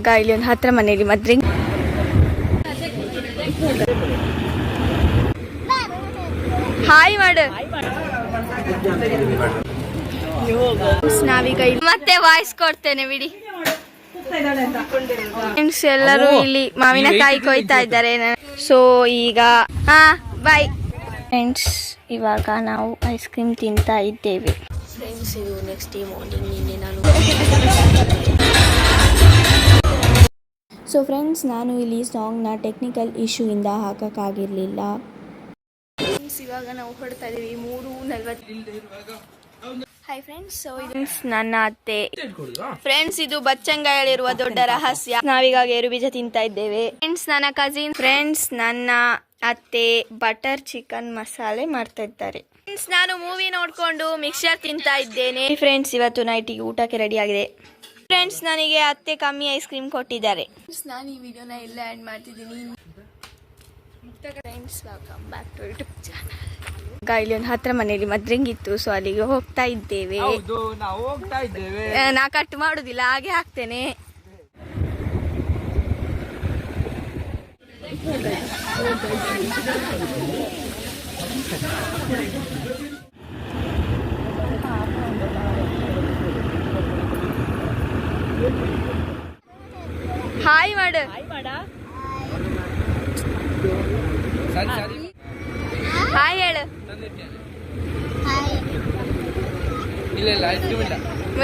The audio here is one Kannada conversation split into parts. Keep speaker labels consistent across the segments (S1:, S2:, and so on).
S1: ಈಗ ಇಲ್ಲಿ ಒಂದು ಹತ್ರ ಮನೇಲಿ ಮದ್ರಿ ಹಾಯ್ ಮಾಡು ನಾವೀಗ ಮತ್ತೆ ವಾಯ್ಸ್ ಕೊಡ್ತೇನೆ ಬಿಡಿ. ಫ್ರೆಂಡ್ಸ್ ಎಲ್ಲರೂ ಇಲ್ಲಿ ಮಾವಿನಕಾಯಿ ಕೊಯ್ತಾ ಇದ್ದಾರೆ. ಸೊ ಈಗ ಹಾ ಬಾಯ್ ಫ್ರೆಂಡ್ಸ್ ಇವಾಗ ನಾವು ಐಸ್ ಕ್ರೀಮ್ ತಿಂತಾ ಇದ್ದೇವೆ. ಫ್ರೆಂಡ್ಸ್ ಇದು ನೆಕ್ಸ್ಟ್ ಡೇ ಮಾರ್ನಿಂಗ್ ನಿನ್ನೆ ನಾನು ಸೊ ಫ್ರೆಂಡ್ಸ್ ನಾನು ಇಲ್ಲಿ ಸಾಂಗ್ನ ಟೆಕ್ನಿಕಲ್ ಇಶ್ಯೂಯಿಂದ ಹಾಕೋಕ್ಕಾಗಿರಲಿಲ್ಲ. ಫ್ರೆಂಡ್ಸ್ ಇವಾಗ ನಾವು ಹೊಡ್ತಾ ಇದೀವಿ. ಮೂರು ನಲ್ವತ್ತು ಹಾಯ್ ಫ್ರೆಂಡ್ಸ್ ಸೊ ಇದು ನನ್ನ ಅತ್ತೆ. ಫ್ರೆಂಡ್ಸ್ ಇದು ಬಚ್ಚಂಗಾಯಲ್ಲಿರುವ ದೊಡ್ಡ ರಹಸ್ಯ. ನಾವೀಗ ಗೇರು ಬೀಜ ತಿಂತಾ ಇದ್ದೇವೆ. ಫ್ರೆಂಡ್ಸ್ ನನ್ನ ಕಸಿನ್ ಫ್ರೆಂಡ್ಸ್ ನನ್ನ ಅತ್ತೆ ಬಟರ್ ಚಿಕನ್ ಮಸಾಲೆ ಮಾಡ್ತಾ ಇದ್ದಾರೆ. ಫ್ರೆಂಡ್ಸ್ ನಾನು ಮೂವಿ ನೋಡ್ಕೊಂಡು ಮಿಕ್ಸರ್ ತಿಂತಾ ಇದ್ದೇನೆ. ಫ್ರೆಂಡ್ಸ್ ಇವತ್ತು ನೈಟಿಗೆ ಊಟಕ್ಕೆ ರೆಡಿ ಆಗಿದೆ. ಫ್ರೆಂಡ್ಸ್ ನನಗೆ ಅತ್ತೆ ಕಮ್ಮಿ ಐಸ್ ಕ್ರೀಮ್ ಕೊಟ್ಟಿದ್ದಾರೆ. ನಾನು ಈ ವಿಡಿಯೋನ ಎಲ್ಲ ಆ್ಯಡ್ ಮಾಡ್ತಿದ್ದೀನಿ. Friends welcome back to YouTube channel ಈಗ ಇಲ್ಲಿ ಒಂದು ಹತ್ರ ಮನೆಯಲ್ಲಿ ಮದ್ರಂಗಿತ್ತು ಸೊ ಅಲ್ಲಿಗೆ ಹೋಗ್ತಾ ಇದ್ದೇವೆ.
S2: ಹೌದು ನಾವು ಹೋಗ್ತಾ ಇದ್ದೇವೆ.
S1: ನಾ ಕಟ್ ಮಾಡುದಿಲ್ಲ ಹಾಗೆ ಹಾಕ್ತೇನೆ ಹಾಯ್ ಮಾಡು. ಹಾಯ್ ಹೇಳು.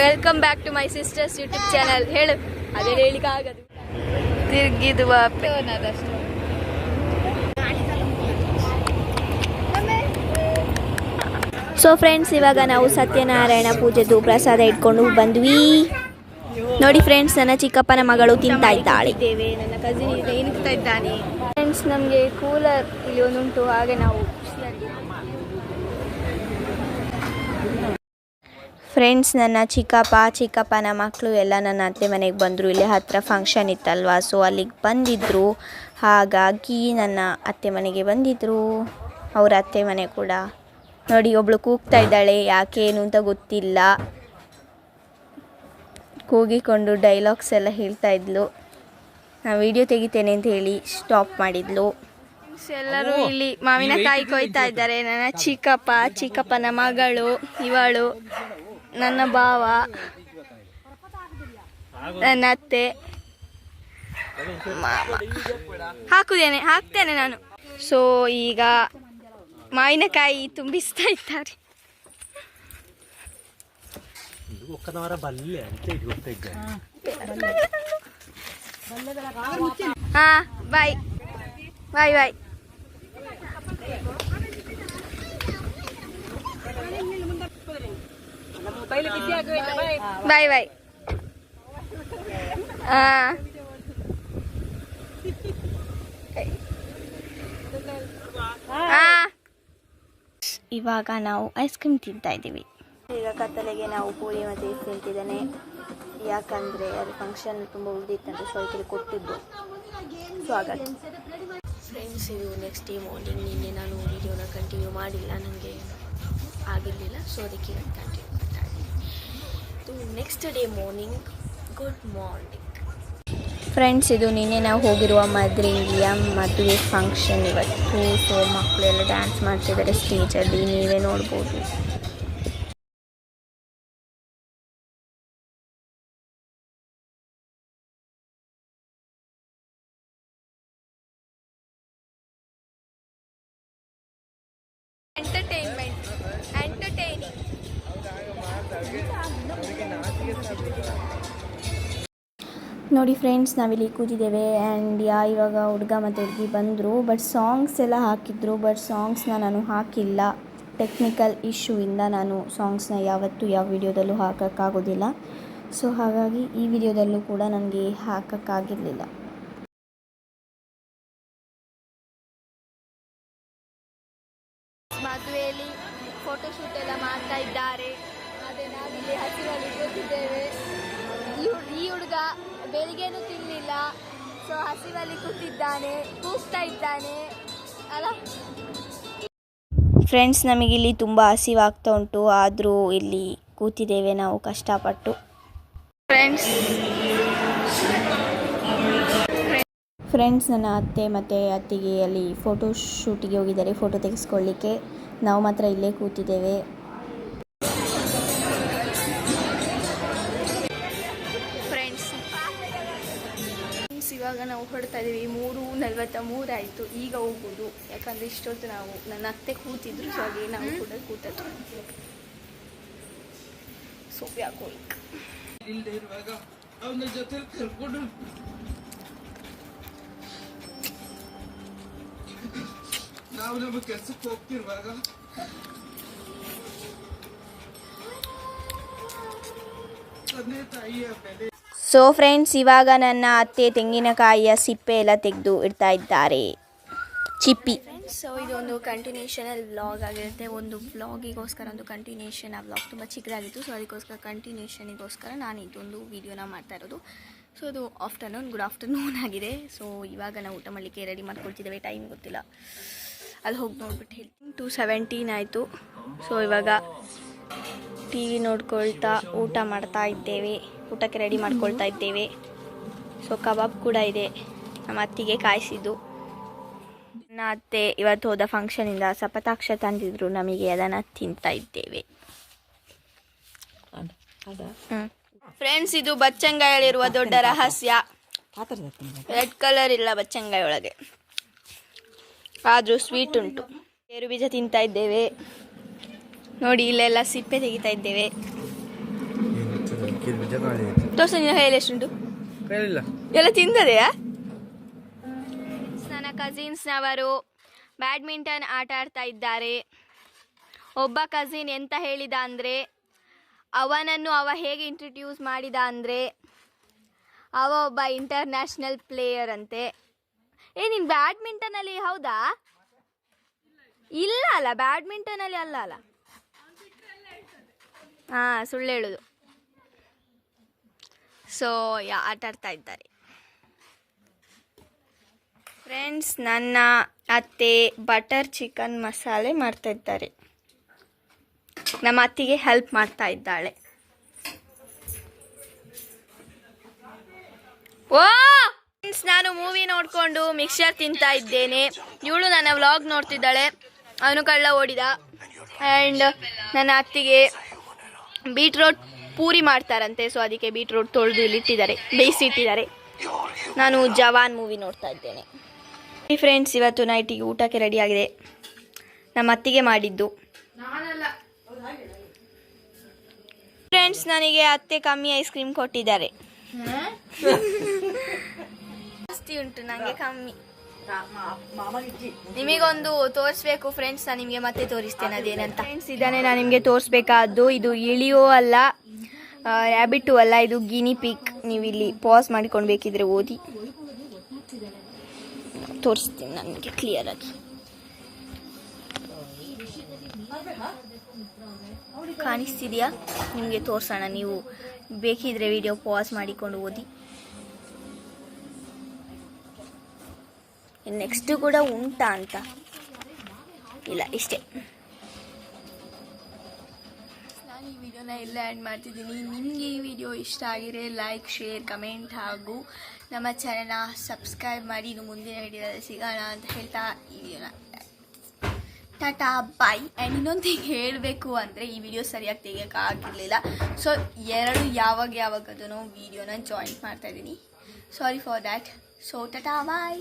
S1: Welcome back to my sister's YouTube channel ಹೇಳು ಅದೇ ಹೇಳಿಕ ಆಗದು. ತಿರುಗಿದು ವಾಪೆ ಸೊ ಫ್ರೆಂಡ್ಸ್ ಇವಾಗ ನಾವು ಸತ್ಯನಾರಾಯಣ ಪೂಜೆದು ಪ್ರಸಾದ ಇಟ್ಕೊಂಡು ಬಂದ್ವಿ. ನೋಡಿ ಫ್ರೆಂಡ್ಸ್ ನನ್ನ ಚಿಕ್ಕಪ್ಪನ ಮಗಳು ತಿಂತಾ ಇದ್ದಾಳೆ. ನನ್ನ ಕಸಿನ್ ಇದೆ ಇನ್ಕ್ತಾ ಇದ್ದಾನೆ. ಫ್ರೆಂಡ್ಸ್ ನಮಗೆ ಕೂಲರ್ ಇಲ್ಲಿ ಒಂದುಂಟು ಹಾಗೆ ನಾವು ಫ್ರೆಂಡ್ಸ್ ನನ್ನ ಚಿಕ್ಕಪ್ಪ ಚಿಕ್ಕಪ್ಪನ ಮಕ್ಕಳು ಎಲ್ಲ ನನ್ನ ಅತ್ತೆ ಮನೆಗೆ ಬಂದರು. ಇಲ್ಲಿ ಹತ್ತಿರ ಫಂಕ್ಷನ್ ಇತ್ತಲ್ವಾ ಸೊ ಅಲ್ಲಿಗೆ ಬಂದಿದ್ದರು ಹಾಗಾಗಿ ನನ್ನ ಅತ್ತೆ ಮನೆಗೆ ಬಂದಿದ್ದರು ಅವರ ಅತ್ತೆ ಮನೆ ಕೂಡ. ನೋಡಿ ಒಬ್ಳು ಕೂಗ್ತಾ ಇದ್ದಾಳೆ ಯಾಕೆ ಏನು ಅಂತ ಗೊತ್ತಿಲ್ಲ. ಕೂಗಿಕೊಂಡು ಡೈಲಾಗ್ಸ್ ಎಲ್ಲ ಹೇಳ್ತಾ ಇದ್ಲು. ನಾ ವಿಡಿಯೋ ತೆಗಿತೇನೆ ಅಂತ ಹೇಳಿ ಸ್ಟಾಪ್ ಮಾಡಿದ್ಲು. ಎಲ್ಲರೂ ಇಲ್ಲಿ ಮಾವಿನಕಾಯಿ ಕೊಯ್ತಾ ಇದ್ದಾರೆ. ನನ್ನ ಚಿಕ್ಕಪ್ಪ ಚಿಕ್ಕಪ್ಪನ ಮಗಳು ಇವಳು ನನ್ನ ಭಾವ ನನ್ನ ಅತ್ತೆ ಹಾಕುದೇನೆ ಹಾಕ್ತೇನೆ ನಾನು. ಸೊ ಈಗ ಮಾವಿನಕಾಯಿ ತುಂಬಿಸ್ತಾ ಇದ್ದಾರೆ.
S3: ಒಕ್ಕದವರ ಬಲ್ಲೆ ಅಂತ ಹೇಳಿ ಗೊತ್ತಿದ್ದೆ
S1: ಹಾ ಬಾಯ್ ಬಾಯ್ ಬಾಯ್ ಬಾಯ್ ಬಾಯ್ ಹಾ ಇವಾಗ ನಾವು ಐಸ್ ಕ್ರೀಮ್ ತಿಂತಾ ಇದ್ದೀವಿ ಈಗ ಕತ್ತಲೆಗೆ ನಾವು ಪೂರಿ ಮತ್ತು ಐಸ್ ತಿಂತಿದ್ದಾನೆ ಯಾಕಂದರೆ ಅದು ಫಂಕ್ಷನ್ ತುಂಬ ಉಳಿದಿತ್ತಂತೆ ಸೊ ಇಲ್ಲಿ ಕೊಟ್ಟಿದ್ದು. ಸೊ ಹಾಗಾಗಿ. ಫ್ರೆಂಡ್ಸ್ ಇದು ನೆಕ್ಸ್ಟ್ ಡೇ ಮಾರ್ನಿಂಗ್ ನಿನ್ನೆ ನಾನು ವಿಡಿಯೋನ ಕಂಟಿನ್ಯೂ ಮಾಡಿಲ್ಲ. ನನಗೆ ಆಗಿರಲಿಲ್ಲ. ಸೊ ಅದಕ್ಕೆ ಕಂಟಿನ್ಯೂ ಮಾಡ್ತಾ ಇದ್ದೀನಿ. Next day morning good morning friends ಇದು ನಿನ್ನೆ ನಾವು ಹೋಗಿರುವ ಮದ್ರಿಂಗಿಯ ಮದುವೆ ಫಂಕ್ಷನ್ ಇವತ್ತು. ಸೊ ಮಕ್ಕಳೆಲ್ಲ ಡ್ಯಾನ್ಸ್ ಮಾಡ್ತಿದ್ದಾರೆ. ಸ್ಟೇಜಲ್ಲಿ ನೀವೇ ನೋಡ್ಬೋದು. ನೋಡಿ ಫ್ರೆಂಡ್ಸ್, ನಾವಿಲ್ಲಿ ಕೂತಿದ್ದೇವೆ ಆ್ಯಂಡ್ ಯಾ, ಇವಾಗ ಹುಡುಗ ಮತ್ತು ಹುಡುಗಿ ಬಂದರು. ಬಟ್ ಸಾಂಗ್ಸ್ ಎಲ್ಲ ಹಾಕಿದ್ರು. ಬಟ್ ಸಾಂಗ್ಸ್ನ ನಾನು ಹಾಕಿಲ್ಲ. ಟೆಕ್ನಿಕಲ್ ಇಶ್ಯೂಯಿಂದ ನಾನು ಸಾಂಗ್ಸ್ನ ಯಾವತ್ತೂ ಯಾವ ವಿಡಿಯೋದಲ್ಲೂ ಹಾಕೋಕ್ಕಾಗೋದಿಲ್ಲ. ಸೊ ಹಾಗಾಗಿ ಈ ವಿಡಿಯೋದಲ್ಲೂ ಕೂಡ ನನಗೆ ಹಾಕೋಕ್ಕಾಗಿರಲಿಲ್ಲ. ಮದುವೆಯಲ್ಲಿ ಫೋಟೋಶೂಟ್ ಎಲ್ಲ ಮಾಡ್ತಾ ಇದ್ದಾರೆ. ನಾವಿಲ್ಲಿ ಹಸಿರಲ್ಲಿ ಕೂತಿದ್ದೇವೆ. ಈ ಹುಡುಗ ಬೆಳಿಗ್ಗೆನೂ ತಿನ್ನಲಿಲ್ಲ ಸೊ ಹಸಿರಲ್ಲಿ ಕೂತಿದ್ದಾನೆ ಕೂಗ್ತಾ ಇದ್ದಾನೆ. ಅಲ್ಲ ಫ್ರೆಂಡ್ಸ್ ನಮಗಿಲ್ಲಿ ತುಂಬ ಹಸಿವಾಗ್ತಾ ಉಂಟು. ಆದರೂ ಇಲ್ಲಿ ಕೂತಿದ್ದೇವೆ ನಾವು ಕಷ್ಟಪಟ್ಟು. ಫ್ರೆಂಡ್ಸ್ ಫ್ರೆಂಡ್ಸ್ ನನ್ನ ಅತ್ತೆ ಮತ್ತು ಅತ್ತಿಗೆ ಅಲ್ಲಿ ಫೋಟೋ ಶೂಟಿಗೆ ಹೋಗಿದ್ದಾರೆ. ಫೋಟೋ ತೆಗೆಸ್ಕೊಳ್ಳಿಕ್ಕೆ. ನಾವು ಮಾತ್ರ ಇಲ್ಲೇ ಕೂತಿದ್ದೇವೆ. ಇವಾಗ ಇದೀವಿ. ಇದ್ದೀವಿ ಮೂರು ನಲ್ವತ್ತ ಮೂರು ಆಯಿತು. ಈಗ ಹೋಗ್ಬೋದು. ಯಾಕಂದ್ರೆ ಇಷ್ಟೊತ್ತು ನಾವು ನನ್ನ ಅತ್ತೆ ಕೂತಿದ್ರು. ಸೊ ಹಾಗೆ ನಾವು ಕೂಡ ಕೂತದ್ದು. ಸೊ ಯಾಕೋ
S2: ಇಲ್ಲದೆ ಇರುವಾಗ ಅವನ ಜೊತೆ ಕರ್ಕೊಂಡು ನಾವು ನಮ್ಮ ಕೆಲಸಕ್ಕೆ ಹೋಗ್ತಿರುವಾಗ ತಂದೆ ತಾಯಿಯ ಬೆಲೆ
S1: ಸೊ ಫ್ರೆಂಡ್ಸ್ ಇವಾಗ ನನ್ನ ಅತ್ತೆ ತೆಂಗಿನಕಾಯಿಯ ಸಿಪ್ಪೆ ಎಲ್ಲ ತೆಗೆದು ಇಡ್ತಾ ಇದ್ದಾರೆ. ಚಿಪ್ಪಿ. ಸೊ ಇದೊಂದು ಕಂಟಿನ್ಯೂಷನಲ್ ವ್ಲಾಗ್ ಆಗಿರುತ್ತೆ. ಒಂದು ವ್ಲಾಗಿಗೋಸ್ಕರ ಒಂದು ಕಂಟಿನ್ಯೂಷನ್ ಆ ವ್ಲಾಗ್ ತುಂಬ ಚಿಕ್ಕದಾಗಿತ್ತು. ಸೊ ಅದಕ್ಕೋಸ್ಕರ ಕಂಟಿನ್ಯೂಷನಿಗೋಸ್ಕರ ನಾನು ಇದೊಂದು ವಿಡಿಯೋನ ಮಾಡ್ತಾ ಇರೋದು. ಸೊ ಅದು ಆಫ್ಟರ್ನೂನ್ ಗುಡ್ ಆಫ್ಟರ್ನೂನ್ ಆಗಿದೆ. ಸೊ ಇವಾಗ ನಾವು ಊಟ ಮಾಡಲಿಕ್ಕೆ ರೆಡಿ ಮಾಡ್ಕೊಳ್ತಿದ್ದೇವೆ. ಟೈಮ್ ಗೊತ್ತಿಲ್ಲ. ಅಲ್ಲಿ ಹೋಗಿ ನೋಡ್ಬಿಟ್ಟು ಹೇಳ್ತೀನಿ. ಟು ಸೆವೆಂಟೀನ್ ಆಯಿತು. ಸೊ ಇವಾಗ ಟಿ ವಿ ನೋಡ್ಕೊಳ್ತಾ ಊಟ ಮಾಡ್ತಾ ಇದ್ದೇವೆ. ಊಟಕ್ಕೆ ರೆಡಿ ಮಾಡ್ಕೊಳ್ತಾ ಇದ್ದೇವೆ. ಸೊ ಕಬಾಬ್ ಕೂಡ ಇದೆ. ನಮ್ಮ ಅತ್ತಿಗೆ ಕಾಯಿಸಿದ್ದು. ನನ್ನ ಅತ್ತೆ ಇವತ್ತು ಹೋದ ಫಂಕ್ಷನಿಂದ ಸಪತಾಕ್ಷ ತಂದಿದ್ರು. ನಮಗೆ ಅದನ್ನು ತಿಂತಾ ಇದ್ದೇವೆ. ಫ್ರೆಂಡ್ಸ್ ಇದು ಬಚ್ಚಂಗಾಯಲ್ಲಿರುವ ದೊಡ್ಡ ರಹಸ್ಯ. ರೆಡ್ ಕಲರ್ ಇಲ್ಲ ಬಚ್ಚಂಗಾಯಿ ಒಳಗೆ ಆದರೂ ಸ್ವೀಟ್ ಉಂಟು. ಗೇರು ಬೀಜ ತಿಂತಾ ಇದ್ದೇವೆ. ನೋಡಿ ಇಲ್ಲೆಲ್ಲ ಸಿಪ್ಪೆ ತೆಗಿತಾ ಇದ್ದೇವೆ. ತೋರ್ಸು ನಿನ್ನ ಕೈಯಲ್ಲಿ ಎಷ್ಟುಂಟು
S2: ಕೈಲಿಲ್ಲ
S1: ಎಲ್ಲ ತಿಂದದೆಯಾ? ನನ್ನ ಕಸಿನ್ಸ್ನವರು ಬ್ಯಾಡ್ಮಿಂಟನ್ ಆಟ ಆಡ್ತಾ ಇದ್ದಾರೆ. ಒಬ್ಬ ಕಸಿನ್ ಎಂತ ಹೇಳಿದ ಅಂದರೆ ಅವನನ್ನು ಅವ ಹೇಗೆ ಇಂಟ್ರಡ್ಯೂಸ್ ಮಾಡಿದ ಅಂದರೆ ಅವ ಒಬ್ಬ ಇಂಟರ್ನ್ಯಾಷನಲ್ ಪ್ಲೇಯರ್ ಅಂತೆ. ಏ ನೀನು ಬ್ಯಾಡ್ಮಿಂಟನಲ್ಲಿ ಹೌದಾ? ಇಲ್ಲ ಅಲ್ಲ ಬ್ಯಾಡ್ಮಿಂಟನಲ್ಲಿ ಅಲ್ಲ ಅಲ್ಲ ಹಾಂ ಸುಳ್ಳು ಹೇಳೋದು. ಸೊ ಯಾ ಆಟ ಆಡ್ತಾ ಇದ್ದಾರೆ ಫ್ರೆಂಡ್ಸ್ ನನ್ನ ಅತ್ತೆ ಬಟರ್ ಚಿಕನ್ ಮಸಾಲೆ ಮಾಡ್ತಾ ಇದ್ದಾರೆ ನಮ್ಮ ಅತ್ತಿಗೆ ಹೆಲ್ಪ್ ಮಾಡ್ತಾ ಇದ್ದಾಳೆ ಓ! ಫ್ರೆಂಡ್ಸ್ ನಾನು ಮೂವಿ ನೋಡಿಕೊಂಡು ಮಿಕ್ಸರ್ ತಿಂತಾ ಇದ್ದೇನೆ ಇವಳು ನನ್ನ ವ್ಲಾಗ್ ನೋಡ್ತಿದ್ದಾಳೆ. ಅವನು ಕಳ್ಳ ಓಡಿದ. ಆ್ಯಂಡ್ ನನ್ನ ಅತ್ತಿಗೆ ಬೀಟ್ರೋಟ್ ಪೂರಿ ಮಾಡ್ತಾರಂತೆ ಸೊ ಅದಕ್ಕೆ ಬೀಟ್ರೋಟ್ ತೊಳೆದು ಇಲ್ಲಿ ಇಟ್ಟಿದ್ದಾರೆ. ಬೇಯಿಸಿಟ್ಟಿದ್ದಾರೆ ನಾನು ಜವಾನ್ ಮೂವಿ ನೋಡ್ತಾ ಇದ್ದೇನೆ. ಫ್ರೆಂಡ್ಸ್ ಇವತ್ತು ನೈಟಿಗೆ ಊಟಕ್ಕೆ ರೆಡಿ ಆಗಿದೆ. ನಮ್ಮ ಅತ್ತಿಗೆ ಮಾಡಿದ್ದು. ಫ್ರೆಂಡ್ಸ್ ನನಗೆ ಅತ್ತೆ ಕಮ್ಮಿ ಐಸ್ ಕ್ರೀಮ್ ಕೊಟ್ಟಿದ್ದಾರೆ. ಜಾಸ್ತಿ ಉಂಟು ನನಗೆ ಕಮ್ಮಿ. ನಿಮಗೊಂದು ತೋರಿಸ್ಬೇಕು ಫ್ರೆಂಡ್ಸ್ ನಾನು ನಿಮಗೆ ಮತ್ತೆ ತೋರಿಸ್ತೇನೆ ಅದೇನಂತ. ಫ್ರೆಂಡ್ಸ್ ಇದನ್ನೇ ನಾನು ನಿಮಗೆ ತೋರಿಸ್ಬೇಕಾದ್ದು ಇದು ಇಳಿಯೋ ಅಲ್ಲ. ರ್ಯಾಬಿಟು ಅಲ್ಲ, ಇದು ಗಿನಿ ಪಿಕ್ ನೀವು ಇಲ್ಲಿ ಪಾಸ್ ಮಾಡಿಕೊಂಡು ಬೇಕಿದ್ರೆ ಓದಿ. ತೋರಿಸ್ತೀನಿ ನನಗೆ ಕ್ಲಿಯರ್ ಆಗಿ. ಕಾಣಿಸ್ತಿದೆಯಾ? ನಿಮಗೆ ತೋರಿಸೋಣ, ನೀವು ಬೇಕಿದ್ರೆ ವಿಡಿಯೋ ಪಾಸ್ ಮಾಡಿಕೊಂಡು ಓದಿ. ನೆಕ್ಸ್ಟ್ ಕೂಡ ಉಂಟಾ ಅಂತ. ಇಲ್ಲ, ಇಷ್ಟೇ. ನಾನು ಈ ವಿಡಿಯೋನ ಎಲ್ಲ ಆ್ಯಡ್ ಮಾಡ್ತಿದ್ದೀನಿ. ನಿಮಗೆ ಈ ವಿಡಿಯೋ ಇಷ್ಟ ಆಗಿದೆ ಲೈಕ್ ಶೇರ್ ಕಮೆಂಟ್ ಹಾಗೂ ನಮ್ಮ ಚಾನಲ್ನ ಸಬ್ಸ್ಕ್ರೈಬ್ ಮಾಡಿ. ಇನ್ನು ಮುಂದಿನ ವಿಡಿಯೋದಲ್ಲಿ ಸಿಗೋಣ ಅಂತ ಹೇಳ್ತಾ ಈ ವಿಡಿಯೋನ ಟಾಟಾ ಬಾಯ್ ಆ್ಯಂಡ್ ಇನ್ನೊಂದು ಹೇಳಬೇಕು ಅಂದರೆ ಈ ವಿಡಿಯೋ ಸರಿಯಾಗಿ ತೆಗಿಯೋಕ್ಕಾಗಿರಲಿಲ್ಲ ಸೊ ಎರಡು ಯಾವಾಗ ಯಾವಾಗದೂ ವೀಡಿಯೋನ ಜಾಯಿನ್ ಮಾಡ್ತಾಯಿದ್ದೀನಿ sorry for that so tata bye